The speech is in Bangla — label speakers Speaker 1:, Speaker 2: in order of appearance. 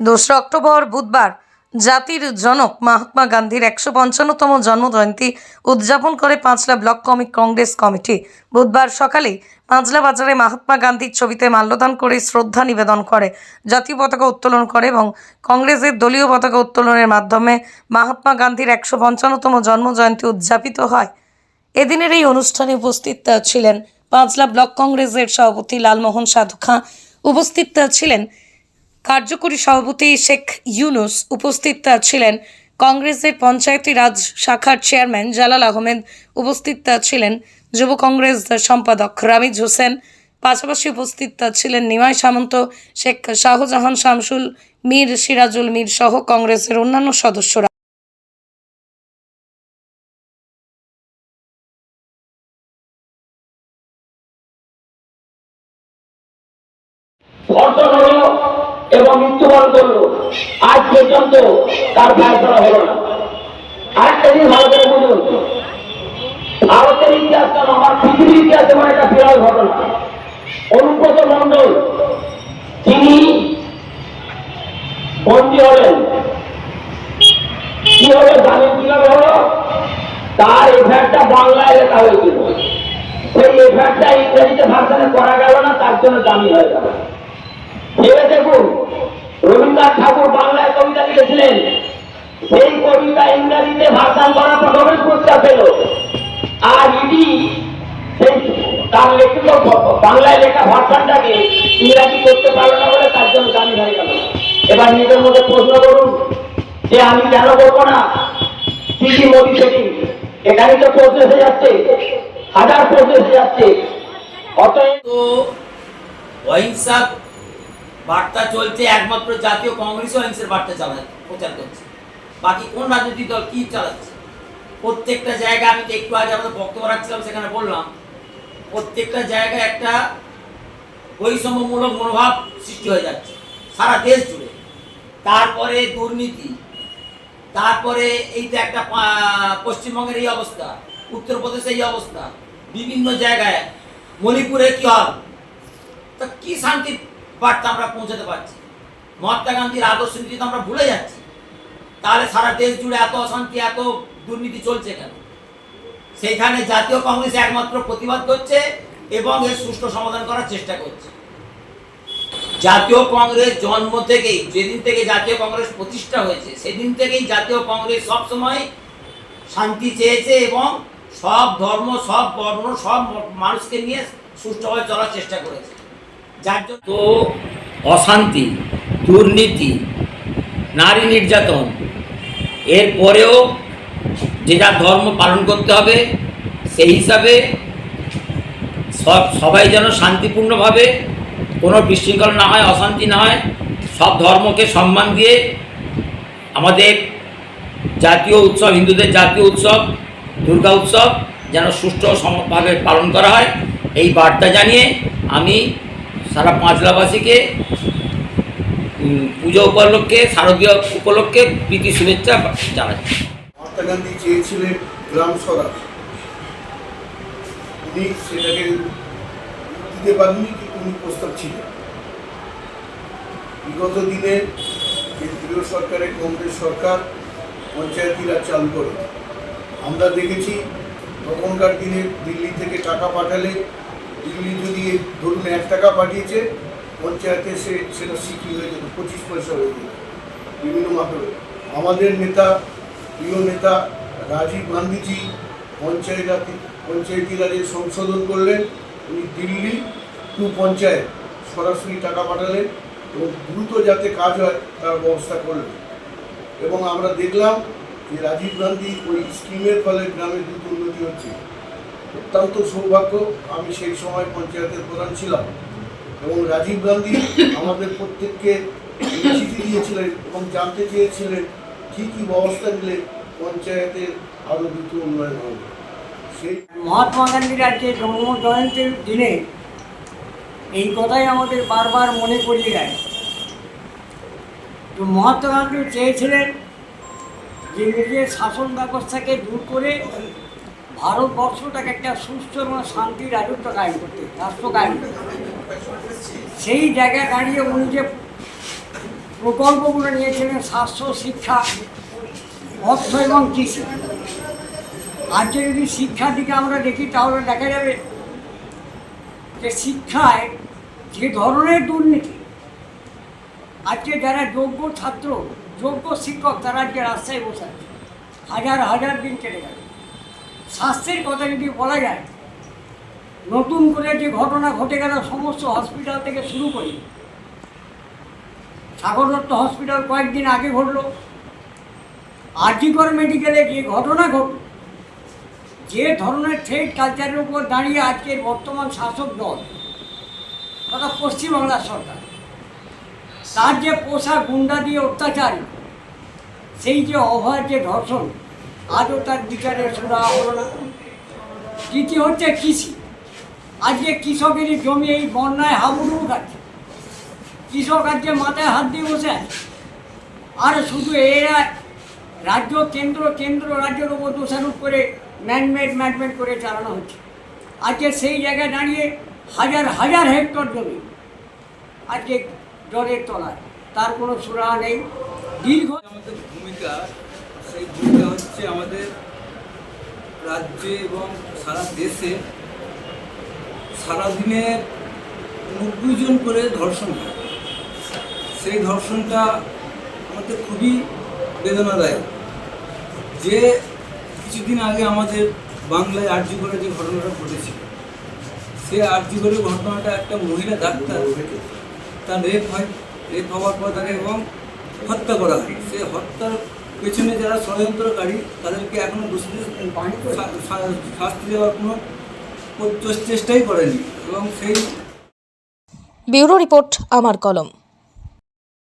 Speaker 1: দোসরা অক্টোবর, বুধবার, জাতির জনক মহাত্মা গান্ধীর একশো পঞ্চান্নতম জন্মজয়ন্তী উদযাপন করে পাঁচলা ব্লক কমিক কংগ্রেস কমিটি। বুধবার সকালে পাঁচলা বাজারে মহাত্মা গান্ধীর ছবিতে মাল্যদান করে শ্রদ্ধা নিবেদন করে, জাতীয় পতাকা উত্তোলন করে এবং কংগ্রেসের দলীয় পতাকা উত্তোলনের মাধ্যমে মহাত্মা গান্ধীর একশো পঞ্চান্নতম জন্মজয়ন্তী উদযাপিত হয়। এদিনের এই অনুষ্ঠানে উপস্থিত ছিলেন পাঁচলা ব্লক কংগ্রেসের সভাপতি লালমোহন সাধু খাঁ। উপস্থিত ছিলেন কার্যকরী সভাপতি শেখ ইউনুস উপস্থিত ছিলেন। কংগ্রেসের পঞ্চায়েতি রাজ শাখার চেয়ারম্যান জালাল আহমেদ উপস্থিত ছিলেন। যুব কংগ্রেস সম্পাদক রামিজ হোসেন, পাশাপাশি উপস্থিত ছিলেন নিমাই সামন্ত, শেখ শাহজাহান শামসুল, মীর সিরাজুল মীর সহ কংগ্রেসের অন্যান্য সদস্যরা।
Speaker 2: মৃত্যুবরণ করল। আজ পর্যন্ত তার ফেসলা হলো না। আরেকটা জিনিস ভালো করে বুঝুন। ভারতের ইতিহাস কেন আমার পৃথিবীর ইতিহাস এমন একটা বিরল ঘটনা। অনুব্রত মন্ডল তিনি বন্দী হলেন। কি হলো জামিন কীভাবে হলো? তার এফআইআরটা বাংলায় লেখা হয়েছিল। সেই এফআইআরটা ইংরেজিতে ভাষণে করা গেল না, তার জন্য জামিন হয়ে গেল। ভেবে দেখুন রবীন্দ্রনাথ ঠাকুর বাংলায় কবিতা লিখেছিলেন। সেই কবিতা ইংরাজিতে ভাষণ করার পর নোবেল পুরস্কার পেল। আর ইডি তার লেখিত বাংলায় লেখা ভাষণটাকে ইংরাজি করতে পারল না বলে তার জন্য জামিন হয়ে গেল। এবার নিজের মধ্যে প্রশ্ন করুন, যে আমি কেন করব না? সিটি মোদি সেটি এখানে তো প্রশ্ন এসে যাচ্ছে, হাজার প্রশ্ন এসে যাচ্ছে। অতএব
Speaker 3: বার্তা চলছে একমাত্র জাতীয় কংগ্রেস অহিংসার বার্তা চালায়, প্রচার করছে। বাকি কোন রাজনৈতিক দল কি চালাচ্ছে? প্রত্যেকটা জায়গায় আমি একটু আগে আমাদের বক্তব্য রাখছিলাম, সেখানে বললাম, প্রত্যেকটা জায়গায় একটা বৈষম্যমূলক মনোভাব সৃষ্টি হয়ে যাচ্ছে, সারা দেশ জুড়ে। তারপরে দুর্নীতি, তারপরে এই তো একটা পশ্চিমবঙ্গের এই অবস্থা উত্তরপ্রদেশে এই অবস্থা, বিভিন্ন জায়গায়, মণিপুরে কি হল তা কি শান্তির বার্তা আমরা পৌঁছাতে পারছি। মহাত্মা গান্ধীর আদর্শ নীতি তো আমরা ভুলে যাচ্ছি। তাহলে সারা দেশ জুড়ে এত অশান্তি, এত দুর্নীতি চলছে কেন? সেইখানে জাতীয় কংগ্রেস একমাত্র প্রতিবাদ করছে এবং এর সুষ্ঠু সমাধান করার চেষ্টা করছে। জাতীয় কংগ্রেস জন্ম থেকেই, যেদিন থেকে জাতীয় কংগ্রেস প্রতিষ্ঠা হয়েছে, সেদিন থেকেই জাতীয় কংগ্রেস সবসময় শান্তি চেয়েছে এবং সব ধর্ম, সব বর্ণ, সব মানুষকে নিয়ে সুষ্ঠুভাবে চলার চেষ্টা করেছে। যার জন্য অশান্তি, দুর্নীতি, নারী নির্যাতন এরপরেও যে যার ধর্ম পালন করতে হবে, সেই হিসাবে সব, সবাই যেন শান্তিপূর্ণভাবে কোনো বিশৃঙ্খলা না হয়, অশান্তি না হয়, সব ধর্মকে সম্মান দিয়ে আমাদের জাতীয় উৎসব, হিন্দুদের জাতীয় উৎসব, দুর্গা উৎসব যেন সুষ্ঠুভাবে পালন করা হয়, এই বার্তা জানিয়ে আমি সারা পাঁচলাবাসীকে পুজো উপলক্ষে, শারদীয় উপলক্ষে প্রীতি শুভেচ্ছা জানাচ্ছি
Speaker 4: মহাত্মা গান্ধী চেয়েছিলেন গ্রাম স্বরাজ উনি সেটাকে দিতে পারেননি, কিন্তু উনি প্রস্তাব ছিল বিগত দিনে কেন্দ্রীয় সরকারের কংগ্রেস সরকার পঞ্চায়েতি রাজ চালু করে। আমরা দেখেছি, তখনকার দিনে দিল্লি থেকে টাকা পাঠালে দিল্লি যদি ধরুন এক টাকা পাঠিয়েছে, পঞ্চায়েতে সে, সেটা সিকি হয়ে যেত পঁচিশ পয়সা হয়ে যেত বিভিন্ন মাধ্যমে। আমাদের নেতা, প্রিয় নেতা রাজীব গান্ধীজি পঞ্চায়েত পঞ্চায়েতি রাজে সংশোধন করলেন, উনি দিল্লি টু পঞ্চায়েত সরাসরি টাকা পাঠালেন এবং দ্রুত যাতে কাজ হয়, তার ব্যবস্থা করলেন। এবং আমরা দেখলাম যে রাজীব গান্ধী ওই স্কিমের ফলে গ্রামের দ্রুত উন্নতি হচ্ছে। অত্যন্ত সৌভাগ্য, আমি সেই সময় পঞ্চায়েতের প্রধান ছিলাম এবং রাজীব গান্ধী আমাদের প্রত্যেককে চিঠি দিয়েছিলেন এবং জানতে চেয়েছিলেন কী কী ব্যবস্থা নিলে পঞ্চায়েতের আরও দ্রুত উন্নয়ন হবে। সেই
Speaker 5: মহাত্মা গান্ধীর আজকে জন্ম জয়ন্তীর দিনে এই কথাই আমাদের বারবার মনে করিয়ে দেয়। তো মহাত্মা গান্ধী চেয়েছিলেন যে নিজের শাসন ব্যবস্থাকে দূর করে ভারতবর্ষটাকে একটা সুস্থ এবং শান্তির রাজত্ব কায়েম করতে, রাষ্ট্র কায়েম সেই জায়গায় দাঁড়িয়ে উনি যে প্রকল্পগুলো নিয়েছিলেন, স্বাস্থ্য, শিক্ষা, অর্থ এবং কৃষি। আজকে যদি শিক্ষার দিকে আমরা দেখি, তাহলে দেখা যাবে যে শিক্ষায় যে ধরনের দুর্নীতি আজকে যারা যোগ্য ছাত্র, যোগ্য শিক্ষক তারা আজকে রাস্তায় বসে হাজার হাজার দিন কেটে গেল স্বাস্থ্যের কথা যদি বলা যায়? নতুন করে যে ঘটনা ঘটে গেল, সমস্ত হসপিটাল থেকে শুরু করি। সাগর দত্ত হসপিটাল কয়েকদিন আগে ঘটলো। আরজিকর মেডিকেলে যে ঘটনা ঘটল, যে ধরনের ট্রেড কালচারের উপর দাঁড়িয়ে আজকের বর্তমান শাসক দল, তথা পশ্চিমবাংলার সরকার, তার যে পোষা গুন্ডা দিয়ে অত্যাচার সেই যে অভয় যে ধর্ষণ আজও তার বিচারের সুরা হলো না দ্বিতীয় হচ্ছে কৃষি। আজকে কৃষকেরই জমি এই বন্যায় হাবুডুবু খাচ্ছে। কৃষক আজকে মাথায় হাত দিয়ে বসে আর শুধু এরা রাজ্য কেন্দ্র কেন্দ্র রাজ্যের উপর দোষারোপ করে ম্যানমেড ম্যানমেড করে চালানো হচ্ছে। আজকে সেই জায়গায় দাঁড়িয়ে হাজার হাজার হেক্টর জমি আজকে জলের তলায়। তার কোনো সুরাহা নেই। দীর্ঘ
Speaker 6: আমাদের ভূমিকা হচ্ছে আমাদের রাজ্যে এবং সারা দেশে সারাদিনে নব্বই জন করে ধর্ষণ হয়। সেই ধর্ষণটা আমাদের খুবই বেদনাদায়ক। যে কিছুদিন আগে আমাদের বাংলায় আর্জি করে যে ঘটনাটা ঘটেছিল সে আর্জি করে ঘটনাটা একটা মহিলা ডাক্তার, তার রেপ হয়, রেপ হওয়ার পর তাকে এবং হত্যা করা হয়। সে হত্যার পেছনে যারা ষড়যন্ত্রকারী, তাদেরকে এখনও দোষী শাস্তি দেওয়ার কোনো চেষ্টাই করেনি এবং সেই
Speaker 7: ব্যুরো রিপোর্ট, আমার কলম।